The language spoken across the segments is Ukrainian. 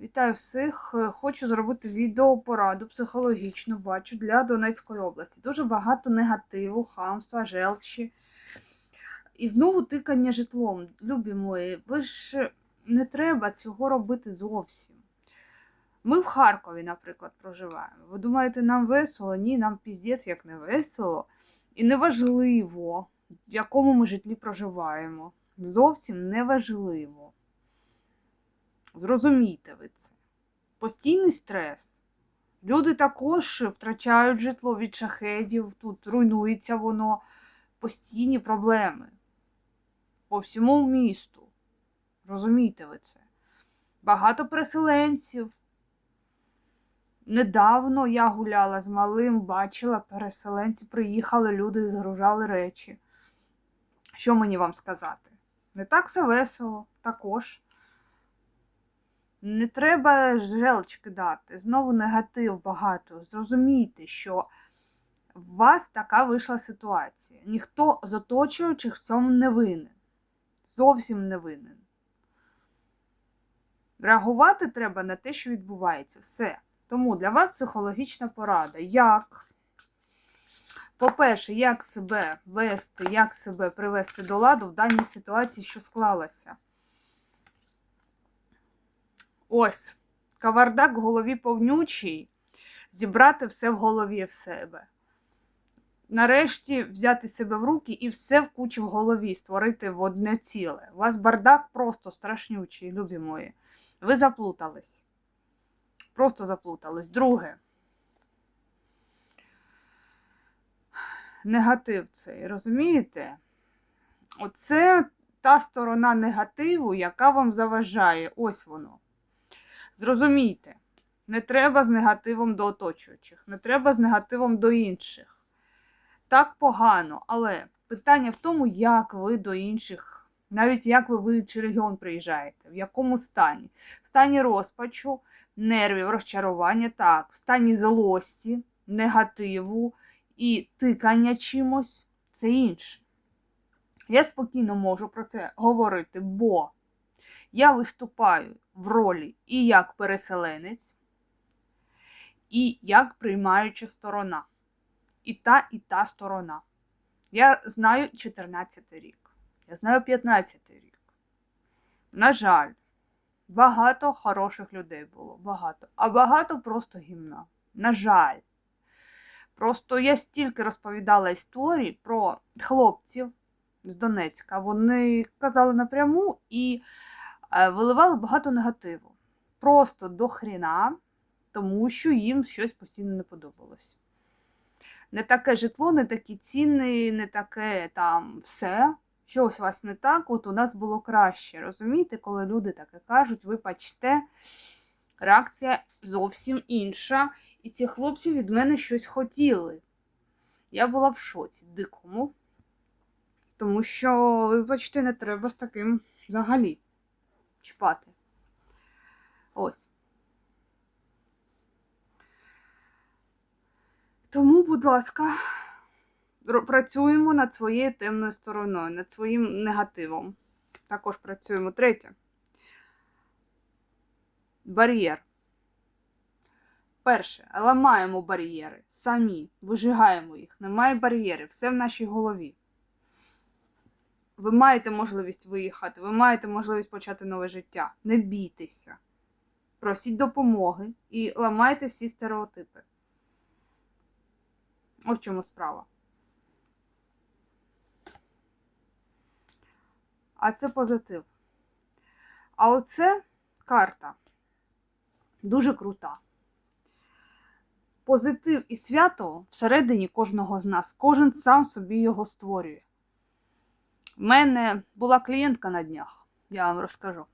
Вітаю всіх. Е, Хочу зробити відеопораду психологічну, бачу, для Донецької області. Дуже багато негативу, хамства, желчі. І знову тикання житлом. Любі мої, ви ж не треба цього робити зовсім. Ми в Харкові, наприклад, проживаємо. Ви думаєте, нам весело? Ні, нам піздець як не весело. І неважливо, в якому ми житлі проживаємо. Зовсім неважливо. Зрозумійте ви це. Постійний стрес. Люди також втрачають житло від шахедів, тут руйнується воно. Постійні проблеми по всьому місту. Розумієте ви це? Багато переселенців. Недавно я гуляла з малим, бачила, переселенці приїхали, люди згружали речі. Що мені вам сказати? Не так все весело, також. Не треба желч кидати. Знову негатив багато. Зрозумійте, що в вас така вийшла ситуація. Ніхто з оточуючих в цьому не винен. Зовсім не винен. Реагувати треба на те, що відбувається. Все. Тому для вас психологічна порада. Як? По-перше, як себе вести, як себе привести до ладу в даній ситуації, що склалася. Ось, кавардак в голові повнючий, зібрати все в голові в себе. Нарешті взяти себе в руки і все в кучі в голові створити в одне ціле. У вас бардак просто страшнючий, любі мої. Ви заплутались. Просто заплутались. Друге. Негатив цей, розумієте? Оце та сторона негативу, яка вам заважає. Ось воно. Зрозумійте, не треба з негативом до оточуючих, не треба з негативом до інших. Так погано, але питання в тому, як ви до інших, навіть як ви в інший регіон приїжджаєте, в якому стані? В стані розпачу, нервів, розчарування, так, в стані злості, негативу і тикання чимось це інше. Я спокійно можу про це говорити, бо я виступаю в ролі і як переселенець, і як приймаюча сторона. І та, і та сторона. Я знаю 14 рік, я знаю 15 рік. На жаль, багато хороших людей було, багато, а багато просто гімна. На жаль. Просто я стільки розповідала історій про хлопців з Донецька. Вони казали напряму і виливали багато негативу. Просто до хріна, тому що їм щось постійно не подобалось. Не таке житло, не такі ціни, не таке там все. Щось у вас не так, от у нас було краще. Розумієте, коли люди таке кажуть, ви бачите, реакція зовсім інша. І ці хлопці від мене щось хотіли. Я була в шоці дикому. Тому що, ви бачите, не треба з таким взагалі чіпати. Ось. Тому, будь ласка, працюємо над своєю темною стороною, над своїм негативом. Також працюємо. Третє. Бар'єр. Перше, ламаємо бар'єри самі, вижигаємо їх. Немає бар'єрів, все в нашій голові. Ви маєте можливість виїхати, ви маєте можливість почати нове життя. Не бійтеся. Просіть допомоги і ламайте всі стереотипи. Ось в чому справа. А це позитив. А оце карта дуже крута. Позитив і свято всередині кожного з нас. Кожен сам собі його створює. У мене була клієнтка на днях, я вам розкажу.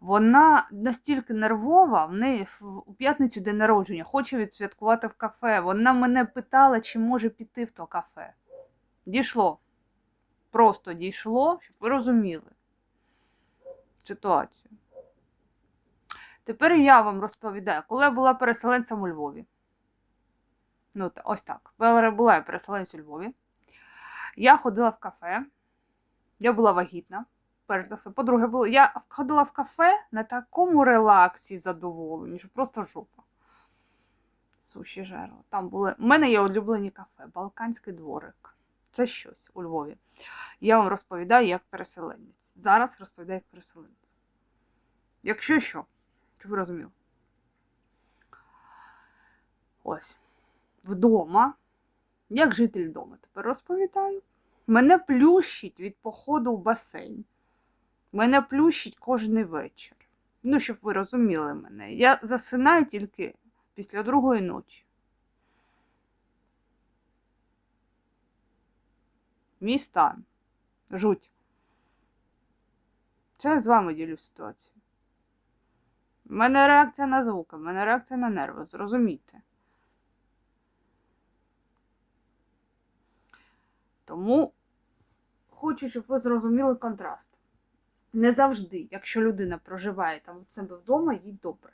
Вона настільки нервова, в неї в- у п'ятницю день народження, хоче відсвяткувати в кафе. Вона мене питала, чи може піти в то кафе. Дійшло. Просто дійшло, щоб ви розуміли ситуацію. Тепер я вам розповідаю, коли я була переселенцем у Львові. Ну, ось так. Була я переселенцем у Львові. Я ходила в кафе, я була вагітна. перш за все. По-друге, було, я ходила в кафе на такому релаксі і задоволенні, що просто жопа. Суші жерла. Там були. У мене є улюблені кафе, Балканський дворик. Це щось у Львові. Я вам розповідаю як переселенець. Зараз розповідаю як переселенець. Якщо що, щоб ви розуміли. Ось. Вдома, як житель вдома, тепер розповідаю. Мене плющить від походу в басейн. Мене плющить кожен вечір. Ну, щоб ви розуміли мене. Я засинаю тільки після другої ночі. Мій стан. Жуть. Це я з вами ділю ситуацію. У мене реакція на звуки, в мене реакція на нерви, зрозумійте. Тому хочу, щоб ви зрозуміли контраст. Не завжди, якщо людина проживає там у себе вдома, їй добре.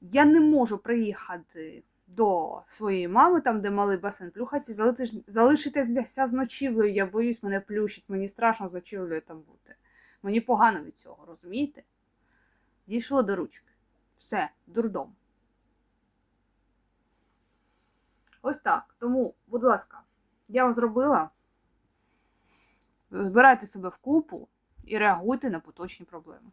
Я не можу приїхати до своєї мами, там, де малий басейн плюхається, залишитись, залишитися з ночівлею. Я боюсь, мене плющить, мені страшно з ночівлею там бути. Мені погано від цього, розумієте? Дійшло до ручки. Все, дурдом. Ось так. Тому, будь ласка, я вам зробила. Збирайте себе в купу і реагуйте на поточні проблеми.